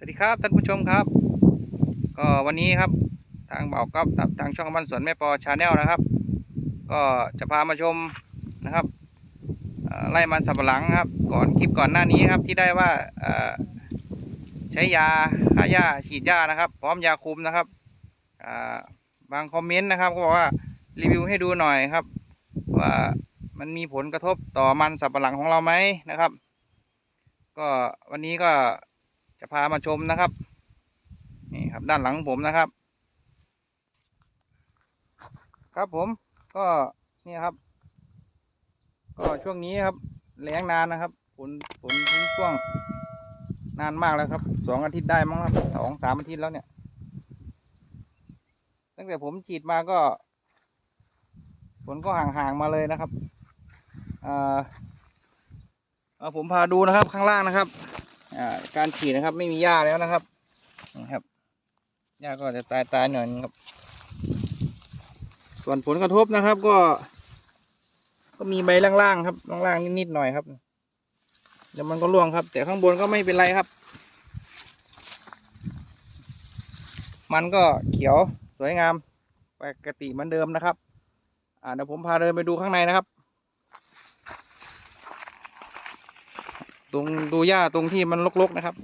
สวัสดีครับท่านผู้ชมครับ ก็วันนี้ครับทางเบากับทางช่องบ้านสวนแม่ปอชาแนลนะครับ ก็จะพามาชมนะครับไล่มันสับปะหลังครับ ก่อนคลิปก่อนหน้านี้ครับที่ได้ว่าใช้ยาฆ่าหญ้าฉีดหญ้านะครับ พร้อมยาคุมนะครับบางคอมเมนต์นะครับ ก็บอกว่ารีวิวให้ดูหน่อยครับ ว่ามันมีผลกระทบต่อมันสับปะหลังของเราไหมนะครับ ก็วันนี้ก็ จะพามาชมนะครับ นี่ครับด้านหลังผมนะครับ ครับผมก็นี่ครับ ก็ช่วงนี้ครับแล้งนานนะครับฝนฝนทิ้งช่วงนานมากแล้วครับสองอาทิตย์ได้มั้งครับสองสามอาทิตย์แล้วเนี่ย ตั้งแต่ผมฉีดมาก็ฝนก็ห่างๆมาเลยนะครับอ่าเอาผมพาดูนะครับข้างล่างนะครับ อ่าการฉีดนะครับ ไม่มีหญ้าแล้วนะครับนะครับหญ้าก็จะตายตายหน่อยครับ ส่วนผลกระทบนะครับ ก็ ก็มีใบล่างๆครับล่างๆนิดๆหน่อยครับเดี๋ยวมันก็ร่วงครับ แต่ข้างบนก็ไม่เป็นไรครับ มันก็เขียวสวยงามปกติเหมือนเดิมนะครับ อ่าเดี๋ยวผมพาเดินไปดูข้างในนะครับ ตรงดูหญ้าตรงที่มันรกๆนะครับ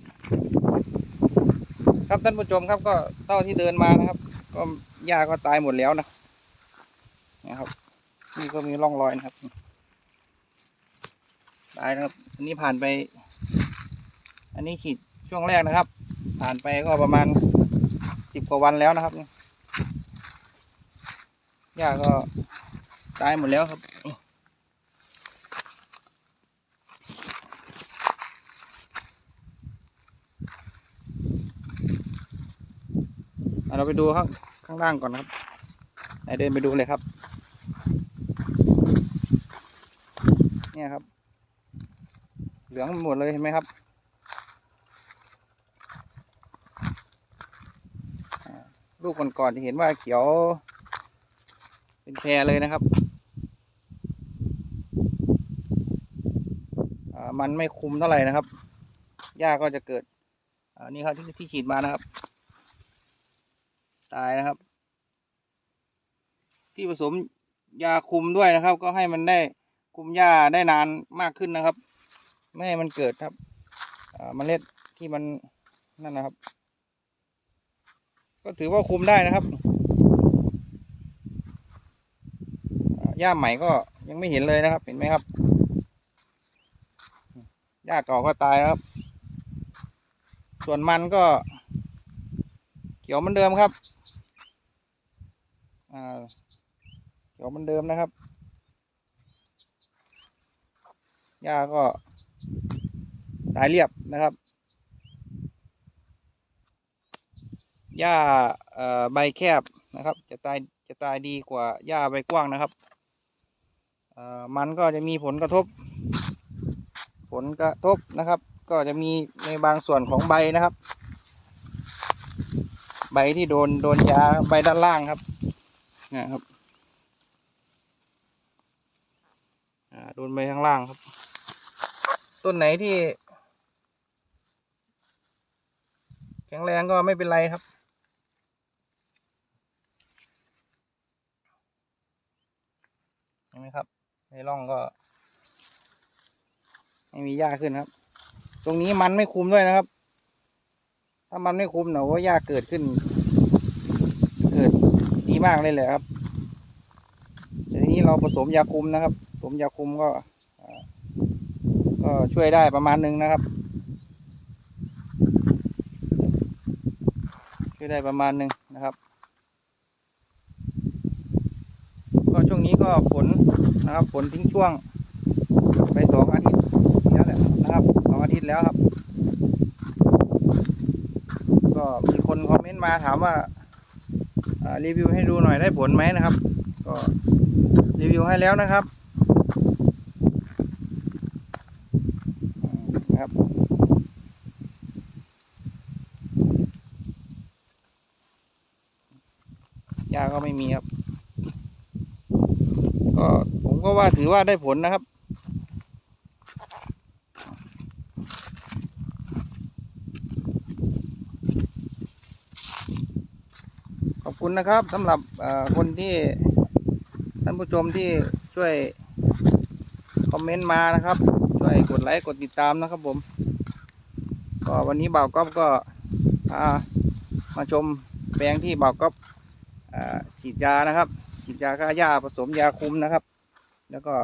ครับท่านผู้ชมครับก็เท่าที่เดินมานะครับ ก็หญ้าก็ตายหมดแล้วนะนะครับ นี่ก็มีร่องรอยนะครับตายนะครับ อันนี้ผ่านไป อันนี้ฉีดช่วงแรกนะครับ ผ่านไปก็ประมาณสิบกว่าวันแล้วนะครับหญ้าก็ตายหมดแล้วครับ เราไปดูข้างข้างล่างก่อนนะครับไหนเดินไปดูเลยครับ เนี่ยครับ เหลืองหมดเลยเห็นไหมครับอ่าลูกก่อนๆจะเห็นว่าเขียว เป็นแพรเลยนะครับอ่ามันไม่คุมเท่าไหร่นะครับหญ้าก็จะเกิดอ่านี่ครับที่ที่ฉีดมานะครับ ตายนะครับ ที่ผสมยาคุมด้วยนะครับ ก็ให้มันได้คุมหญ้าได้นานมากขึ้นนะครับ ไม่ให้มันเกิดครับเมล็ดที่มันนั่นนะครับ ก็ถือว่าคุมได้นะครับหญ้าใหม่ก็ยังไม่เห็นเลยนะครับ เห็นไหมครับหญ้าเก่าก็ตายครับ ส่วนมันก็เขียวเหมือนเดิมครับ อ่าเขียวเหมือนเดิมนะครับหญ้าก็ตายเรียบนะครับหญ้าใบแคบนะครับ จะตายจะตายดีกว่าหญ้าใบกว้างนะครับมันก็จะมีผลกระทบ ผลกระทบนะครับ ก็จะมีในบางส่วนของใบนะครับ ใบที่โดนโดนยาใบด้านล่างครับ นะครับอ่าโดนใบข้างล่างครับ ต้นไหนที่ แข็งแรงก็ไม่เป็นไรครับ เห็นไหมครับ ในร่องก็ ไม่มีหญ้าขึ้นครับ ตรงนี้มันไม่คุมด้วยนะครับ ถ้ามันไม่คุมเนาะว่าหญ้าเกิดขึ้น มากเลยแหละครับแต่ทีนี้เราผสมยาคุมนะครับผสมยาคุมก็ก็ช่วยได้ประมาณหนึงนะครับ ช่วยได้ประมาณหนึงนะครับ ก็ช่วงนี้ก็ฝนนะครับฝนทิ้งช่วง ไปสองอาทิตย์แล้วแหละนะครับสองอาทิตย์แล้วครับ ก็มีคนคอมเมนต์มาถามว่า รีวิวให้ดูหน่อยได้ผลไหมนะครับ ก็รีวิวให้แล้วนะครับนะครับ ยาก็ไม่มีครับ ก็ผมก็ว่าถือว่าได้ผลนะครับ ขอบคุณนะครับสำหรับคนที่ท่านผู้ชมที่ช่วยคอมเมนต์มานะครับ ช่วยกดไลค์กดติดตามนะครับผม ก็วันนี้บ่าวก๊อฟก็พามาชมแปลงที่บ่าวก๊อฟฉีดยานะครับ ฉีดยาฆ่าหญ้าผสมยาคุมนะครับ แล้วก็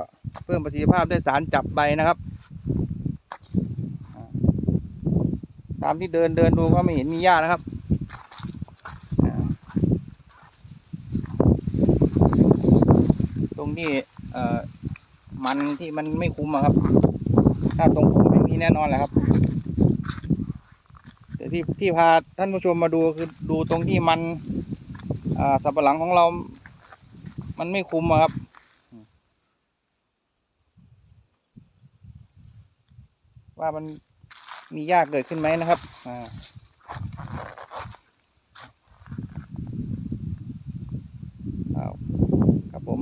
เพิ่มประสิทธิภาพด้วยสารจับใบนะครับตามที่เดินเดินดูก็ไม่เห็นมีหญ้านะครับอ่าตรง ที่เอ่อมันที่มันไม่คุ้มอะครับ ถ้าตรงคุ้มไม่มีแน่นอนแหละครับแต่ที่ที่พาท่านผู้ชมมาดูคือดูตรงที่มันอ่าสับปะหลังของเรา มันไม่คุ้มอะครับว่ามันมีหญ้าเกิดขึ้นไหมนะครับ อ่าอ้าวครับผม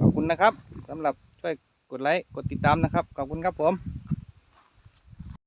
ขอบคุณ นะครับสำหรับช่วยกดไลค์กดติดตามนะครับขอบคุณครับผม